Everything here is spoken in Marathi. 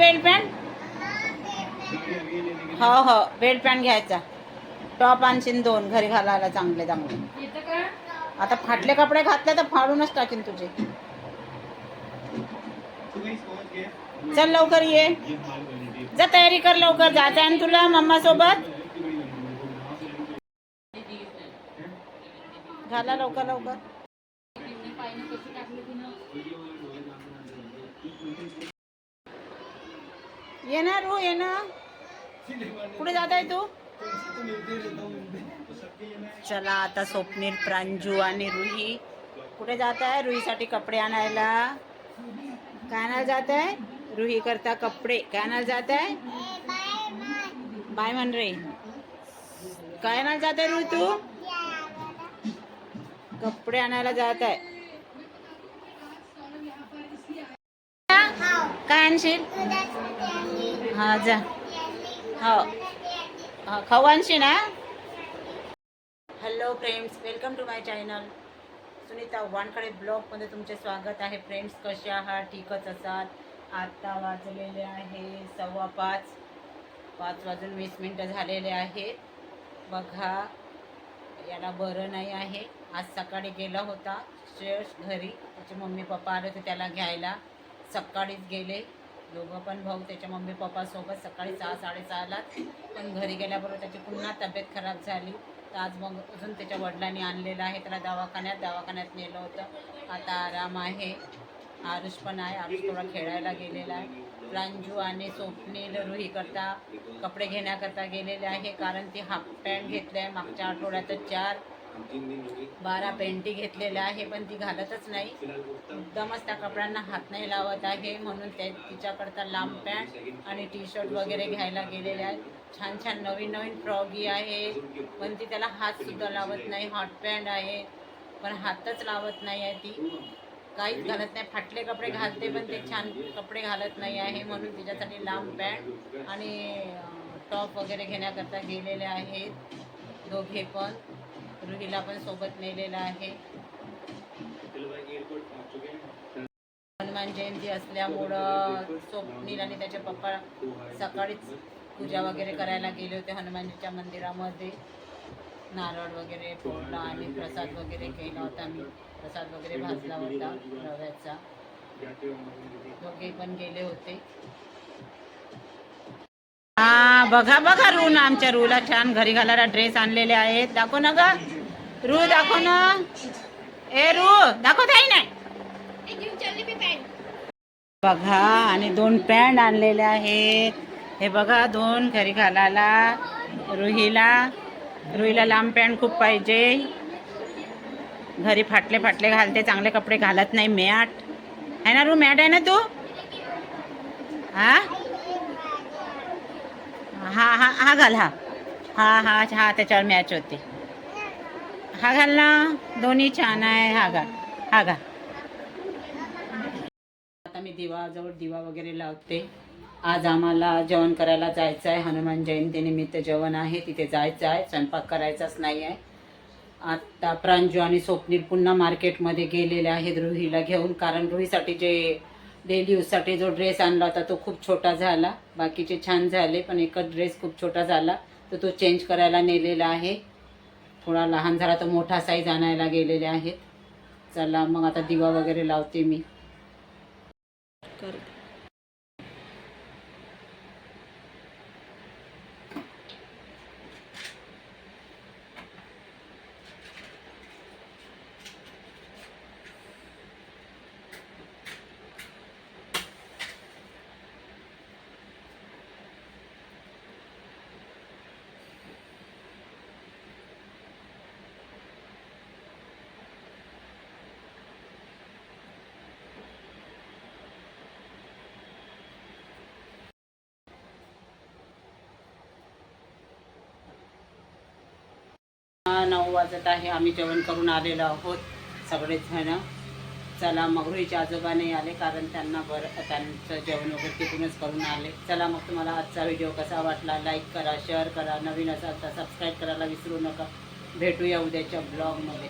बेल्ट पॅन्ट हो हो बेल्ट पॅन्ट घ्यायचा. टॉप आणशील दोन घरी घालायला चांगले चांगले. आता फाटले कपडे घातले तर फाडूनच टाकीन तुझे. चल लवकर ये. जा तयारी कर लवकर जायचं आहे तुला मम्मा सोबत घाला लवकर लवकर. ये ना रू ये ना कुठे जात आहे तू? चला आता स्वप्नील प्रांजू आणि रुही. कुठे जात आहे रुहीसाठी कपडे आणायला. काय आणायला जात आहे रुही करता कपडे. काय आणायला जात आहे बाय म्हण रे. काय आणायला जात आहे रुही तू? कपडे आणायला जात आहे काय आणशील? हा जा. हो. हा खाऊ आणशील ना hello friends welcome to my channel Sunita Wankade ब्लॉगमध्ये तुमचे स्वागत आहे. फ्रेंड्स कसे आहात? ठीकच असाल? आत्ता वाजलेले आहे सव्वा पाच. पाच वाजून वीस मिनटं झालेले आहेत बघा याला बरं नाही आहे. आज सकाळी गेला होता श्रेयस घरी. त्याचे मम्मी पप्पा आले होते त्याला घ्यायला. सकाळीच गेले. दोघं पण भाऊ त्याच्या मम्मी पप्पासोबत सकाळी सहा साडेसहालाच पण घरी गेल्याबरोबर त्याची पुन्हा तब्येत खराब झाली. तर आज मग अजून त्याच्या वडिलांनी आणलेलं आहे. त्याला दवाखान्यात दवाखान्यात नेलं होतं. आता आराम आहे. आरुष पण आहे. आरुष थोडा खेळायला गेलेला आहे. प्रांजू आणि स्वप्नील रुहीकरता कपडे घेण्याकरता गेलेले आहे. कारण ती हाफ पॅन्ट घेतली आहे. मागच्या आठवड्यातच चार बारा पेंटी घेतलेल्या आहे पण ती घालतच नाही. एकदमच त्या कपड्यांना हात नाही लावत आहे म्हणून त्या तिच्याकरता लांब पॅन्ट आणि टी शर्ट वगैरे घ्यायला गेलेले आहेत. छान छान नवीन नवीन फ्रॉगी आहे पण ती त्याला हात सुद्धा लावत नाही. हॉट पॅन्ट आहे पण हातच लावत नाही आहे ती. काहीच घालत नाही. फाटले कपडे घालते पण ते छान कपडे घालत नाही आहे म्हणून तिच्यासाठी लांब पॅन्ट आणि टॉप वगैरे घेण्याकरता गेलेले आहेत. दोघे पण. रुहीला पण सोबत नेलेला आहे. हनुमान जयंती असल्यामुळं स्वप्नील आणि त्याचे पप्पा सकाळीच पूजा वगैरे करायला गेले होते हनुमानजीच्या मंदिरामध्ये. नारळ वगैरे फोडला आणि प्रसाद वगैरे केला होता मी प्रसाद वगैरे भाजला होता रव्याचा. दोघे पण गेले होते. हा बघा बघा रूल आमच्या रूला छान घरी घालायला ड्रेस आणलेले आहेत. दाखव ना ग. रू दाखव ना. ए रू दाखवत आहे नाही बघा आणि दोन पॅन्ट आणलेले आहेत. हे बघा दोन घरी घालायला रुहीला. रुहीला लांब पॅन्ट खूप पाहिजे. घरी फाटले फाटले घालते चांगले कपडे घालत नाही मॅट. आहे ना रू मॅट आहे ना तू? हा? हा हा हा घाल हा. हा हा हा त्याच्यावर मॅच होते. हा घाल ना दोन्ही छान आहे हा घाल हा घाल. आता मी दिवाजवळ दिवा वगैरे लावते. आज आम्हाला जेवण करायला जायचं आहे हनुमान जयंतीनिमित्त जेवण आहे तिथे जायचं आहे स्वयंपाक करायचाच नाही आहे. आता प्रांजू आणि स्वप्नील पुन्हा मार्केटमध्ये गेलेले आहेत रुहीला घेऊन कारण रुहीसाठी जे डेली यूजसाठी जो ड्रेस आणला होता तो खूप छोटा झाला. बाकीचे छान झाले पण एकच ड्रेस खूप छोटा झाला तर तो चेंज करायला नेलेला आहे. थोडा लहान झाला तर मोठा साईज आणायला गेलेले आहेत. चला मग आता दिवा वगैरे लावते मी. करते. नऊ वाजत आहे. आम्ही जेवण करून आलेलो आहोत सगळेच जण चला मग रोहीचे आजोबा नाही आले कारण त्यांना बरं त्यांचं जेवण वगैरे तिथूनच करून आले. चला मग तुम्हाला आजचा व्हिडिओ कसा वाटला? लाईक करा शेअर करा. नवीन असाल तर सबस्क्राईब करायला विसरू नका. भेटूया उद्याच्या ब्लॉगमध्ये